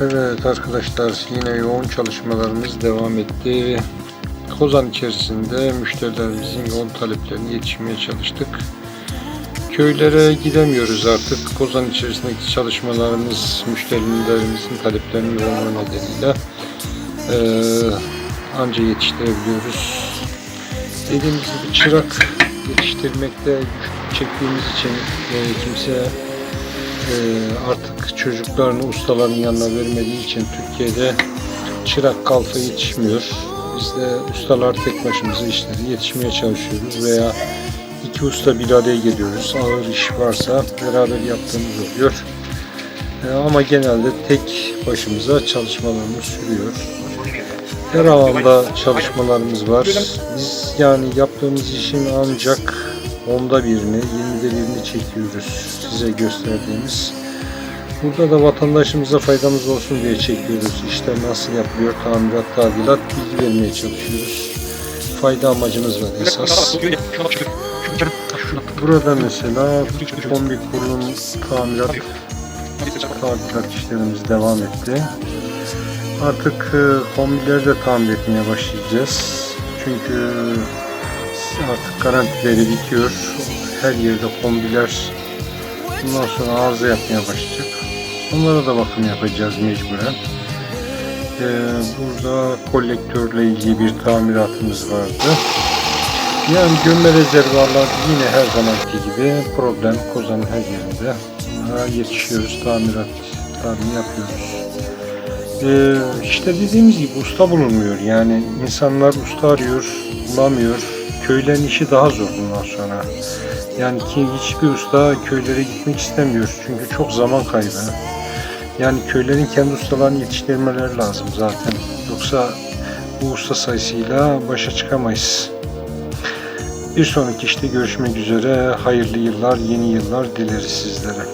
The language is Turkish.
Evet arkadaşlar yine yoğun çalışmalarımız devam etti. Kozan içerisinde müşterilerimizin yoğun taleplerine yetişmeye çalıştık. Köylere gidemiyoruz artık. Kozan içerisindeki çalışmalarımız müşterilerimizin taleplerinin yoğunluğu nedeniyle eee anca yetiştirebiliyoruz. Dediğimiz gibi çırak yetiştirmekte çektiğimiz için e, kimse e, artık çocuklarını ustaların yanına vermediği için Türkiye'de çırak kalfa yetişmiyor. Biz de ustalar tek başımıza işleri yetişmeye çalışıyoruz veya iki usta bir araya geliyoruz. Ağır iş varsa beraber yaptığımız oluyor. E, ama genelde tek başımıza çalışmalarımız sürüyor. Her alanda çalışmalarımız var. Biz yani yaptığımız işin ancak onda birini, yirmide birini çekiyoruz size gösterdiğimiz. Burada da vatandaşımıza faydamız olsun diye çekiyoruz. İşte nasıl yapılıyor, tamirat, tadilat bilgi vermeye çalışıyoruz. Fayda amacımız var esas. Burada mesela kombi kurulum tamirat, tadilat işlerimiz devam etti. Artık e, kombileri de tamir etmeye başlayacağız. Çünkü artık garantileri bitiyor. Her yerde kombiler bundan sonra arıza yapmaya başlayacak. Onlara da bakım yapacağız mecburen. E, burada kolektörle ilgili bir tamiratımız vardı. Yani gömme rezervuarlar yine her zamanki gibi problem Kozan'ın her yerinde. Bunlara yetişiyoruz, tamirat tabii yapıyoruz. Ee, işte dediğimiz gibi usta bulunmuyor. Yani insanlar usta arıyor, bulamıyor. Köylerin işi daha zor bundan sonra. Yani ki hiçbir usta köylere gitmek istemiyor. Çünkü çok zaman kaybı. Yani köylerin kendi ustalarını yetiştirmeleri lazım zaten. Yoksa bu usta sayısıyla başa çıkamayız. Bir sonraki işte görüşmek üzere. Hayırlı yıllar, yeni yıllar dileriz sizlere.